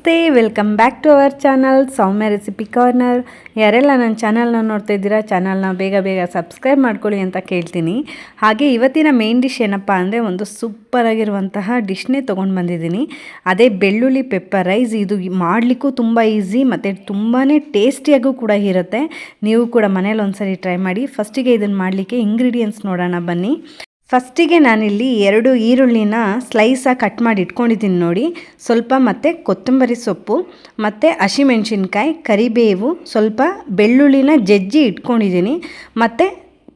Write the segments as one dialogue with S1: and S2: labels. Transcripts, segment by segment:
S1: ನಮಸ್ತೆ welcome back to our channel Soumya recipe corner ಯಾರೆಲ್ಲ ನನ್ನ ಚಾನಲ್ನ ನೋಡ್ತಾ ಇದ್ದೀರಾ ಚಾನಲ್ನ ಬೇಗ ಬೇಗ ಸಬ್ಸ್ಕ್ರೈಬ್ ಮಾಡ್ಕೊಳ್ಳಿ ಅಂತ ಕೇಳ್ತೀನಿ. ಹಾಗೆ ಇವತ್ತಿನ ಮೇನ್ ಡಿಶ್ ಏನಪ್ಪ ಅಂದರೆ ಒಂದು ಸೂಪರ್ ಆಗಿರುವಂತಹ ಡಿಶ್ನೇ ತೊಗೊಂಡು ಬಂದಿದ್ದೀನಿ. ಅದೇ ಬೆಳ್ಳುಳ್ಳಿ ಪೆಪ್ಪರ್ ರೈಸ್ ಇದು ಮಾಡಲಿಕ್ಕೂ ತುಂಬ ಈಸಿ ಮತ್ತು ತುಂಬಾ ಟೇಸ್ಟಿಯಾಗೂ ಕೂಡ ಇರುತ್ತೆ. ನೀವು ಕೂಡ ಮನೇಲಿ ಒಂದ್ಸರಿ ಟ್ರೈ ಮಾಡಿ. ಫಸ್ಟಿಗೆ ಇದನ್ನು ಮಾಡಲಿಕ್ಕೆ ಇಂಗ್ರೀಡಿಯೆಂಟ್ಸ್ ನೋಡೋಣ ಬನ್ನಿ. ಫಸ್ಟಿಗೆ ನಾನಿಲ್ಲಿ ಎರಡು ಈರುಳ್ಳಿನ ಸ್ಲೈಸಾಗಿ ಕಟ್ ಮಾಡಿ ಇಟ್ಕೊಂಡಿದ್ದೀನಿ ನೋಡಿ. ಸ್ವಲ್ಪ ಮತ್ತು ಕೊತ್ತಂಬರಿ ಸೊಪ್ಪು, ಮತ್ತು ಹಸಿಮೆಣ್ಸಿನ್ಕಾಯಿ, ಕರಿಬೇವು, ಸ್ವಲ್ಪ ಬೆಳ್ಳುಳ್ಳಿನ ಜಜ್ಜಿ ಇಟ್ಕೊಂಡಿದ್ದೀನಿ. ಮತ್ತು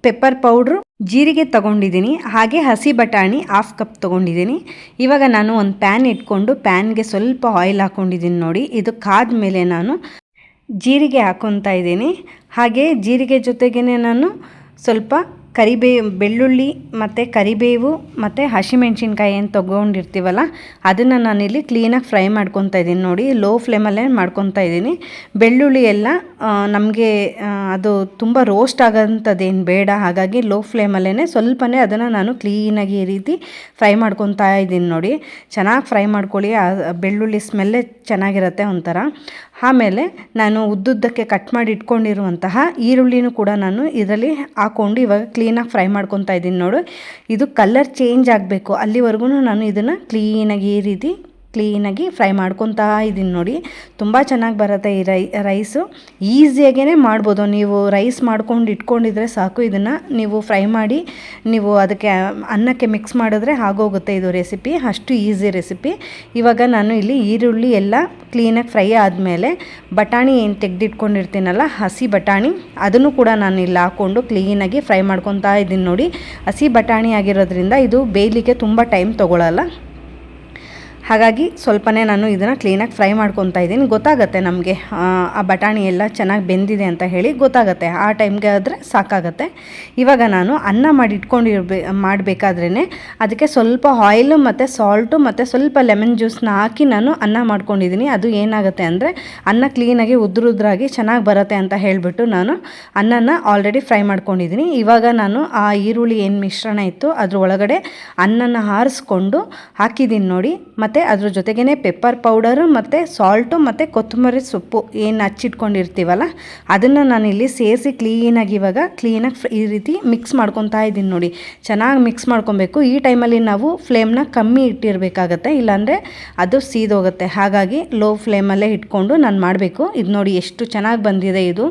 S1: ಪೆಪ್ಪರ್ ಪೌಡ್ರು ಜೀರಿಗೆ ತೊಗೊಂಡಿದ್ದೀನಿ. ಹಾಗೆ ಹಸಿ ಬಟಾಣಿ ಹಾಫ್ ಕಪ್ ತೊಗೊಂಡಿದ್ದೀನಿ. ಇವಾಗ ನಾನು ಒಂದು ಪ್ಯಾನ್ ಇಟ್ಕೊಂಡು ಪ್ಯಾನ್ಗೆ ಸ್ವಲ್ಪ ಆಯಿಲ್ ಹಾಕ್ಕೊಂಡಿದ್ದೀನಿ ನೋಡಿ. ಇದು ಕಾದ ಮೇಲೆ ನಾನು ಜೀರಿಗೆ ಹಾಕೊತಾ ಇದ್ದೀನಿ. ಹಾಗೆ ಜೀರಿಗೆ ಜೊತೆಗೇ ನಾನು ಸ್ವಲ್ಪ ಕರಿಬೇವು ಬೆಳ್ಳುಳ್ಳಿ ಮತ್ತು ಕರಿಬೇವು ಮತ್ತು ಹಸಿಮೆಣ್ಸಿನ್ಕಾಯಿ ಏನು ತೊಗೊಂಡಿರ್ತೀವಲ್ಲ, ಅದನ್ನು ನಾನಿಲ್ಲಿ ಕ್ಲೀನಾಗಿ ಫ್ರೈ ಮಾಡ್ಕೊತಾ ಇದ್ದೀನಿ ನೋಡಿ ಲೋ ಫ್ಲೇಮಲ್ಲೇ ಮಾಡ್ಕೊತಾ ಇದ್ದೀನಿ. ಬೆಳ್ಳುಳ್ಳಿ ಎಲ್ಲ ನಮಗೆ ಅದು ತುಂಬ ರೋಸ್ಟ್ ಆಗೋಂಥದ್ದೇನು ಬೇಡ, ಹಾಗಾಗಿ ಲೋ ಫ್ಲೇಮಲ್ಲೇ ಸ್ವಲ್ಪನೇ ಅದನ್ನು ನಾನು ಕ್ಲೀನಾಗಿ ಈ ರೀತಿ ಫ್ರೈ ಮಾಡ್ಕೊತಾ ಇದ್ದೀನಿ ನೋಡಿ. ಚೆನ್ನಾಗಿ ಫ್ರೈ ಮಾಡ್ಕೊಳ್ಳಿ ಬೆಳ್ಳುಳ್ಳಿ ಸ್ಮೆಲ್ಲೇ ಚೆನ್ನಾಗಿರುತ್ತೆ ಒಂಥರ. ಆಮೇಲೆ ನಾನು ಉದ್ದುದ್ದಕ್ಕೆ ಕಟ್ ಮಾಡಿ ಇಟ್ಕೊಂಡಿರುವಂತಹ ಈರುಳ್ಳಿನೂ ಕೂಡ ನಾನು ಇದರಲ್ಲಿ ಹಾಕ್ಕೊಂಡು ಇವಾಗ ಕ್ಲೀನಾಗಿ ಫ್ರೈ ಮಾಡ್ಕೊತಾ ಇದ್ದೀನಿ ನೋಡು. ಇದು ಕಲರ್ ಚೇಂಜ್ ಆಗಬೇಕು. ಅಲ್ಲಿವರೆಗೂ ನಾನು ಇದನ್ನು ಕ್ಲೀನಾಗಿ ಈ ರೀತಿ ಕ್ಲೀನಾಗಿ ಫ್ರೈ ಮಾಡ್ಕೊತಾ ಇದ್ದೀನಿ ನೋಡಿ. ತುಂಬ ಚೆನ್ನಾಗಿ ಬರುತ್ತೆ ಈ ರೈ, ರೈಸು. ಈಸಿಯಾಗೇ ಮಾಡ್ಬೋದು. ನೀವು ರೈಸ್ ಮಾಡ್ಕೊಂಡು ಇಟ್ಕೊಂಡಿದ್ರೆ ಸಾಕು ಇದನ್ನು. ನೀವು ಫ್ರೈ ಮಾಡಿ ನೀವು ಅದಕ್ಕೆ ಅನ್ನಕ್ಕೆ ಮಿಕ್ಸ್ ಮಾಡಿದ್ರೆ ಆಗೋಗುತ್ತೆ ಇದು ರೆಸಿಪಿ. ಅಷ್ಟು ಈಸಿ ರೆಸಿಪಿ. ಇವಾಗ ನಾನು ಇಲ್ಲಿ ಈರುಳ್ಳಿ ಎಲ್ಲ ಕ್ಲೀನಾಗಿ ಫ್ರೈ ಆದಮೇಲೆ ಬಟಾಣಿ ಏನು ತೆಗೆದಿಟ್ಕೊಂಡಿರ್ತೀನಲ್ಲ, ಹಸಿ ಬಟಾಣಿ, ಅದನ್ನು ಕೂಡ ನಾನು ಇಲ್ಲಿ ಹಾಕ್ಕೊಂಡು ಕ್ಲೀನಾಗಿ ಫ್ರೈ ಮಾಡ್ಕೊತಾ ಇದ್ದೀನಿ ನೋಡಿ. ಹಸಿ ಬಟಾಣಿ ಆಗಿರೋದ್ರಿಂದ ಇದು ಬೇಯಲಿಕ್ಕೆ ತುಂಬ ಟೈಮ್ ತೊಗೊಳ್ಳಲ್ಲ ಹಾಗಾಗಿ ಸ್ವಲ್ಪನೇ ನಾನು ಇದನ್ನು ಕ್ಲೀನಾಗಿ ಫ್ರೈ ಮಾಡ್ಕೊತಾ ಇದ್ದೀನಿ. ಗೊತ್ತಾಗುತ್ತೆ ನಮಗೆ, ಆ ಬಟಾಣಿ ಎಲ್ಲ ಚೆನ್ನಾಗಿ ಬೆಂದಿದೆ ಅಂತ ಹೇಳಿ ಗೊತ್ತಾಗುತ್ತೆ. ಆ ಟೈಮ್ಗೆ ಆದರೆ ಸಾಕಾಗತ್ತೆ. ಇವಾಗ ನಾನು ಅನ್ನ ಮಾಡಿ ಇಟ್ಕೊಂಡಿರ್ಬೇ ಮಾಡಬೇಕಾದ್ರೇ ಅದಕ್ಕೆ ಸ್ವಲ್ಪ ಆಯಿಲು ಮತ್ತು ಸಾಲ್ಟು ಮತ್ತು ಸ್ವಲ್ಪ ಲೆಮನ್ ಜ್ಯೂಸ್ನ ಹಾಕಿ ನಾನು ಅನ್ನ ಮಾಡ್ಕೊಂಡಿದ್ದೀನಿ. ಅದು ಏನಾಗುತ್ತೆ ಅಂದರೆ ಅನ್ನ ಕ್ಲೀನಾಗಿ ಉದ್ರುದ್ರಾಗಿ ಚೆನ್ನಾಗಿ ಬರುತ್ತೆ ಅಂತ ಹೇಳಿಬಿಟ್ಟು ನಾನು ಅನ್ನನ ಆಲ್ರೆಡಿ ಫ್ರೈ ಮಾಡ್ಕೊಂಡಿದ್ದೀನಿ. ಇವಾಗ ನಾನು ಆ ಈರುಳ್ಳಿ ಏನು ಮಿಶ್ರಣ ಇತ್ತು ಅದ್ರ ಒಳಗಡೆ ಅನ್ನನ ಹಾರಿಸ್ಕೊಂಡು ಹಾಕಿದ್ದೀನಿ ನೋಡಿ. ಮತ್ತು ಮತ್ತು ಅದ್ರ ಜೊತೆಗೇ ಪೆಪ್ಪರ್ ಪೌಡರು ಮತ್ತು ಸಾಲ್ಟು ಮತ್ತು ಕೊತ್ತಂಬರಿ ಸೊಪ್ಪು ಏನು ಹಚ್ಚಿಟ್ಕೊಂಡಿರ್ತೀವಲ್ಲ, ಅದನ್ನು ನಾನು ಇಲ್ಲಿ ಸೇರಿಸಿ ಕ್ಲೀನಾಗಿ ಇವಾಗ ಕ್ಲೀನಾಗಿ ಈ ರೀತಿ ಮಿಕ್ಸ್ ಮಾಡ್ಕೊತಾ ಇದ್ದೀನಿ ನೋಡಿ. ಚೆನ್ನಾಗಿ ಮಿಕ್ಸ್ ಮಾಡ್ಕೊಬೇಕು. ಈ ಟೈಮಲ್ಲಿ ನಾವು ಫ್ಲೇಮ್ನ ಕಮ್ಮಿ ಇಟ್ಟಿರಬೇಕಾಗತ್ತೆ, ಇಲ್ಲಾಂದರೆ ಅದು ಸೀದೋಗುತ್ತೆ. ಹಾಗಾಗಿ ಲೋ ಫ್ಲೇಮಲ್ಲೇ ಇಟ್ಕೊಂಡು ನಾನು ಮಾಡಬೇಕು. ಇದು ನೋಡಿ ಎಷ್ಟು ಚೆನ್ನಾಗಿ ಬಂದಿದೆ ಇದು.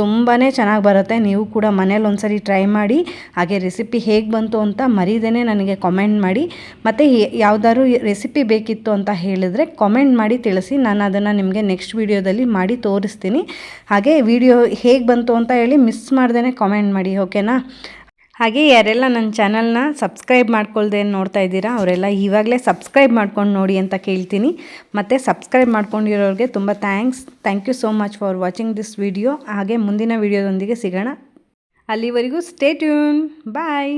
S1: ತುಂಬಾ ಚೆನ್ನಾಗಿ ಬರುತ್ತೆ. ನೀವು ಕೂಡ ಮನೇಲಿ ಒಂದ್ಸರಿ ಟ್ರೈ ಮಾಡಿ, ಹಾಗೆ ರೆಸಿಪಿ ಹೇಗೆ ಬಂತು ಅಂತ ಮರೀದೇ ನನಗೆ ಕಾಮೆಂಟ್ ಮಾಡಿ. ಮತ್ತು ಯಾವುದಾದ್ರು ರೆಸಿಪಿ ಬೇಕಿತ್ತು ಅಂತ ಹೇಳಿದ್ರೆ ಕಾಮೆಂಟ್ ಮಾಡಿ ತಿಳಿಸಿ. ನಾನು ಅದನ್ನು ನಿಮಗೆ ನೆಕ್ಸ್ಟ್ ವೀಡಿಯೋದಲ್ಲಿ ಮಾಡಿ ತೋರಿಸ್ತೀನಿ. ಹಾಗೆ ವಿಡಿಯೋ ಹೇಗೆ ಬಂತು ಅಂತ ಹೇಳಿ ಮಿಸ್ ಮಾಡ್ದೇ ಕಾಮೆಂಟ್ ಮಾಡಿ ಓಕೆನಾ ಹಾಗೆ ಯಾರೆಲ್ಲ ನನ್ನ ಚಾನಲ್ನ ಸಬ್ಸ್ಕ್ರೈಬ್ ಮಾಡ್ಕೊಳ್ದೆ ನೋಡ್ತಾ ಇದ್ದೀರಾ, ಅವರೆಲ್ಲ ಇವಾಗಲೇ ಸಬ್ಸ್ಕ್ರೈಬ್ ಮಾಡ್ಕೊಂಡು ನೋಡಿ ಅಂತ ಕೇಳ್ತೀನಿ. ಮತ್ತು ಸಬ್ಸ್ಕ್ರೈಬ್ ಮಾಡ್ಕೊಂಡಿರೋರಿಗೆ ತುಂಬ thanks. Thank you so much for watching this video. ಹಾಗೆ ಮುಂದಿನ ವಿಡಿಯೋದೊಂದಿಗೆ ಸಿಗೋಣ. ಅಲ್ಲಿವರೆಗೂ ಸ್ಟೇ ಟ್ಯೂನ್ ಬಾಯ್.